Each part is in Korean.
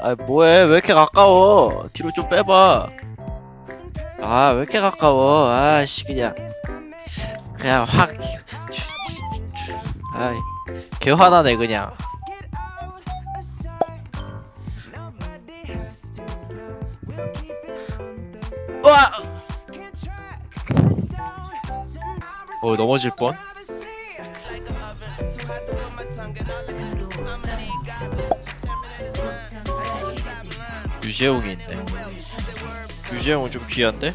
아 뭐해? 왜 이렇게 가까워? 뒤로 좀 빼봐. 아 왜 이렇게 가까워? 아씨 그냥. 그냥 확. 아이 개 화나네 그냥. 와! 어 넘어질 뻔? 유재홍이 있네 유재홍은 좀 귀한데?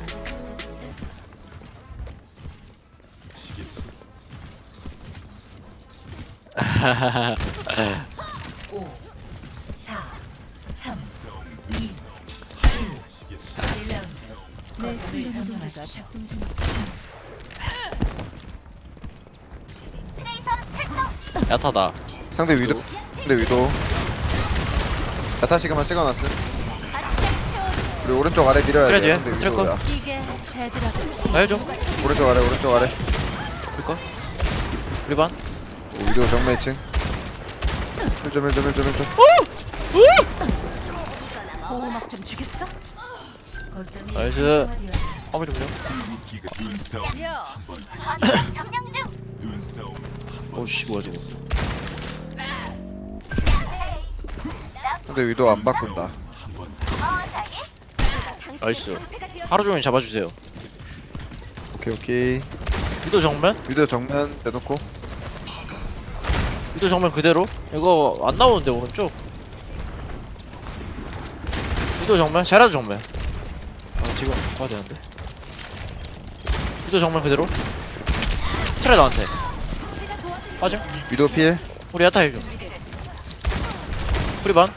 내. 야타다 상대 위도 상대 위도 야타 시그만 찍어놨음 우리 오른쪽 아래 밀어야 그래, 돼 뒤에. 상대 트래커. 위도야. 이게 제드라고. 나 해줘 오른쪽 아래 오른쪽 아래. 볼까? 리반? 오, 위도 정면 2층. 1점 1점 1점 1점. 보호막 좀 주겠어? 나이스. 화물 좀요 오씨 뭐야 저거. 상대 위도 안 바꾼다 나이스. 하루 종일 잡아주세요. 오케이 오케이. 위도 정면? 위도 정면 대놓고. 위도 정면 그대로? 이거 안 나오는데 오른쪽? 위도 정면? 잘라도 정면. 아 지금 가야 되는데. 위도 정면 그대로? 트레 나한테. 빠짐. 위도 필. 우리 야타 해줘 우리 반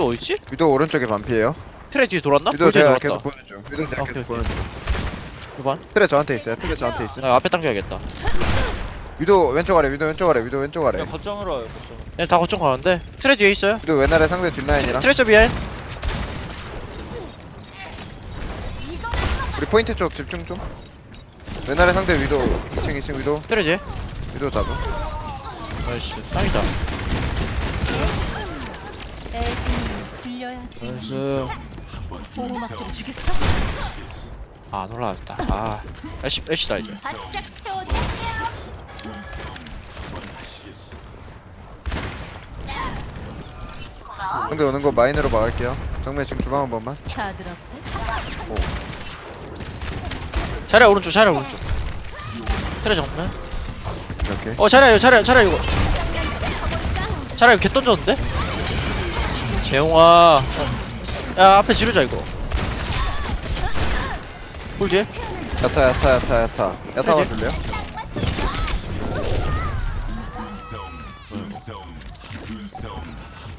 위도 어딨지? 위도 오른쪽에 반피에요. 트레 뒤에 돌았나? 위도 제가 돌았다. 계속 보는 중 위도 제가 오케이, 계속 보는 중 반? 트레 저한테 있어요. 트레 저한테 있어 나 앞에 당겨야겠다. 위도 왼쪽 아래 위도 왼쪽 아래 위도 왼쪽 아래. 거점으로 와요 거점 얘네 다 거점 가는데? 트레 뒤에 있어요? 위도 왼 아래 상대 뒷라인이랑. 트레 서 비하인. 우리 포인트 쪽 집중 좀. 왼아래 상대 위도 2층 2층 위도. 트레 뒤에. 위도 잡음. 나이스 땅이다. 애송 이 풀려야지. 나이스 보호막 좀 주겠어? 아 놀라웠다 아 애쉬 애쉬다 이제 바짝 태워줘. 상대 오는 거 마인으로 막을게요 정면 지금 주방 한 번만 다들 어때? 차례 오른쪽 차례 오른쪽 트레 정면 이렇게 어 차례 차례 차례 이거 차례 이거 개 던졌는데? 재용아 어. 야 앞에 지르자 이거 볼 뒤에 야타 야타 야타 야타 야타 와줄래요?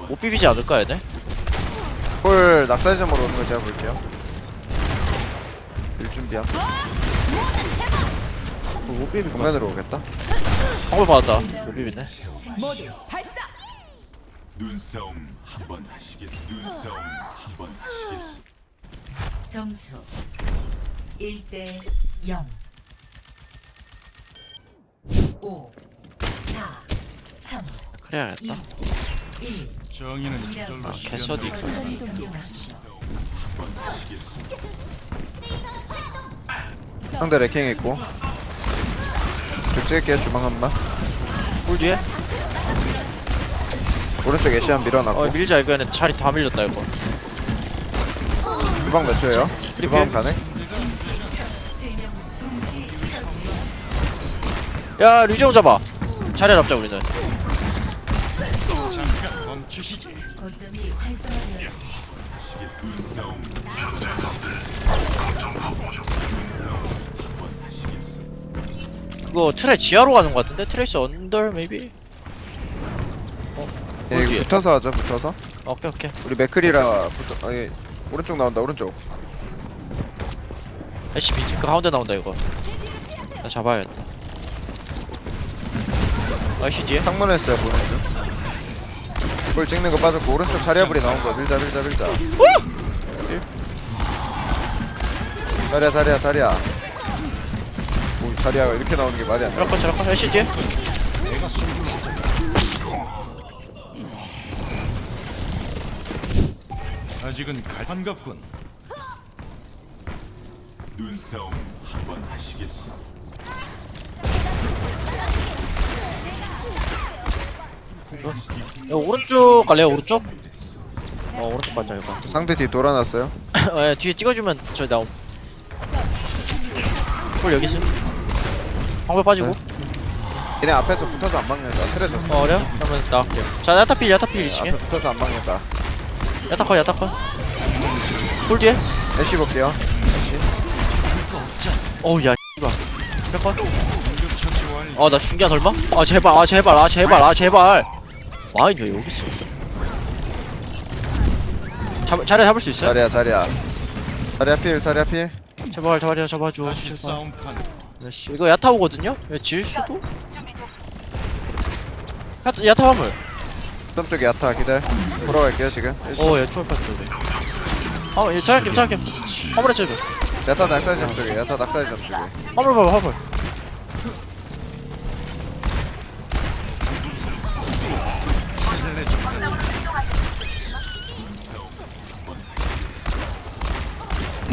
못 비비지 않을까 얘네? 홀 낙사점으로 오는 거 제가 볼게요 일 준비야 뭐못 거야 정면으로 오겠다 방울 받았다 못 비비네 눈싸움 한 번 하시겠어. 눈싸움 한 번 하시겠어. 점수 1대 0 5 4 3 그래야겠다. 1 정의는 저절로 아 개서디 이거 순간이동하십시오. 상대 레킹 있고. 쭉 찍을게요 주방 한번 볼 뒤에 오른쪽 애쉬한 밀어놨고 어 밀자 이거 얘네 자리 다 밀렸다 이거 주방 몇 초예요? 주방 가능? 야 류재용 잡아 자리 잡자 우리는. 그거 트레 지하로 가는 거 같은데? 트레이스 언더 maybe? 예, 어 디에? 이거 붙어서 하죠 붙어서. 오케이 오케이. 우리 맥크리라 붙어 아니 오른쪽 나온다 오른쪽. 애쉬 미지 그 가운데 나온다 이거. 나 잡아야겠다. 애쉬 뒤에? 창문에 있어요 보는 중볼 찍는 거 빠졌고 오른쪽 자리아불이 나온 거 밀자 밀자 밀자. 자리야 자리야 자리야 오 자리야가 이렇게 나오는 게 말이 안 돼. 저렇게 저렇게. 애쉬 뒤에 아직은 갈 반갑군. 눈싸움 한번 하시겠어. 야, 오른쪽 갈래요 오른쪽? 어 오른쪽 가자 이거 상대 뒤 돌아놨어요. 예, 뒤에 찍어주면 저 나옴 볼 여기 있음 방패 빠지고 얘네 앞에서 붙어서 안 막는다. 틀에 줬어. 어 그래요? 그러면 나갈게요 자 야타필 야타필 2층에 앞에 붙어서 안 막는다. 야타커 야타커 볼 뒤에 애쉬 볼게요. 어우 야 씨발 처치 완료. 아나 중기야 설마? 아 제발 아 제발 아 제발 아 제발 와인 왜 여기 있어 잡, 자리 잡을 수 있어요? 자리야 자리야. 자리야 필 자리야 필. 제발 자리야 잡아줘 제발 싸움판. 씨 이거 야타 오거든요? 이거 질 수도? 야타, 야타 화물 좀 쪽에 야타 기다려. 보러 갈게요 지금. 어얘 초월 빠졌네 아, 얘 차약김 차약김 화물에 쳐줘. 야타 낙사점 쪽에 야타 낙사점 쪽에. 화물 봐봐 화물.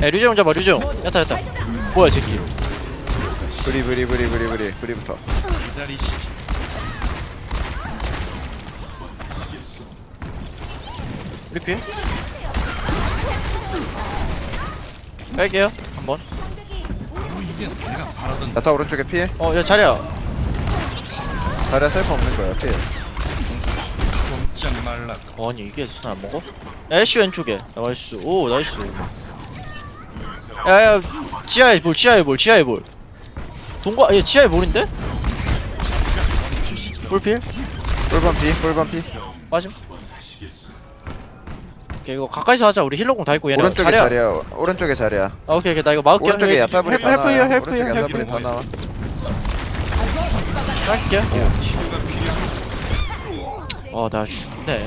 야 류재용 잡아 류재용 야타 야타. 뭐야 이 새끼. 브리 브리 브리 브리 브리. 브리부터. 우리 피해 뺄게요 한번 바로 이게 내가 바라던 야타 오른쪽에 필. 어야 자리야 자리야 셀프 없는 거야 필. 꼼짝 말라고. 아니 이게 수나 안 먹어? 애쉬 왼쪽에 나이스 오 나이스 야야 지하에 볼 지하에 볼 지하에 볼 동과 얘 지하에 볼인데? 볼필? 꿀밤 피 꿀밤 피. 빠짐 오케이 이거 가까이서 하자 우리 힐러공 다 있고 얘네 오른쪽에 자리야 자리야. 오른쪽에 자리야. 아 오케이 오케이 나 이거 막을게 오른쪽에 야타불이 다 헬프요 나와. 헬프요 오른쪽에 야타불이 헬프요 다 나와. 할게 아나 죽네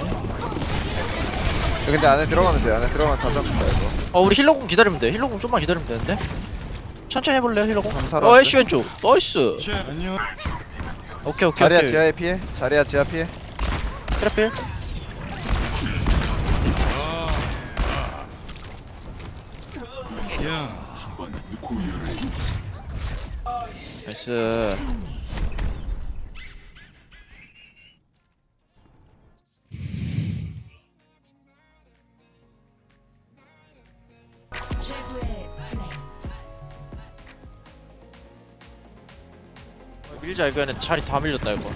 근데 안에 들어가면 돼. 안에 들어가면 다 잡는다 이거. 어 우리 힐러공 기다리면 돼 힐러공 좀만 기다리면 되는데 천천히 해볼래 힐러공 그럼 어? 애쉬 왼쪽 나이스 자, 안녕. 오케이 오케이 자리야 오케이 지하에 피해. 자리야 지하 피해. 트래필 야, 한번 나이스 최고의 플레이. 밀자 이거 얘네 자리 다 밀렸다 이거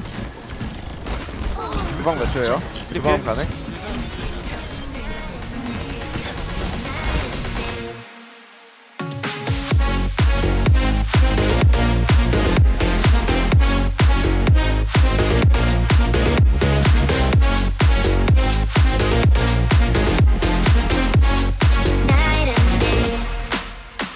주방 몇 초예요? 주방 가네?